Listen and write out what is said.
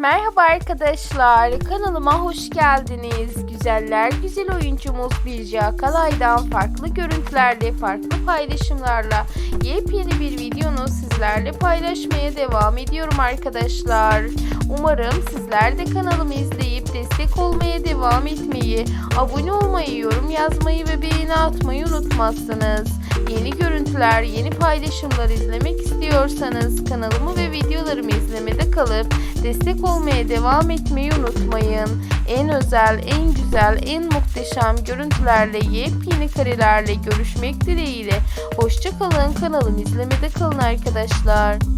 Merhaba arkadaşlar, kanalıma hoş geldiniz. Güzeller güzel oyuncumuz Birce Akalay'dan farklı görüntülerle, farklı paylaşımlarla yepyeni bir videonu sizlerle paylaşmaya devam ediyorum arkadaşlar. Umarım sizler de kanalımı izleyip destek olmaya devam etmeyi, abone olmayı, yorum yazmayı ve beğeni atmayı unutmazsınız. Yeni görüntüler, yeni paylaşımlar izlemek istiyorsanız kanalımı ve videolarımı izlemede kalıp destek olmaya devam etmeyi unutmayın. En özel, en güzel, en muhteşem görüntülerle, yepyeni karelerle görüşmek dileğiyle. Hoşçakalın, kanalımı izlemede kalın arkadaşlar.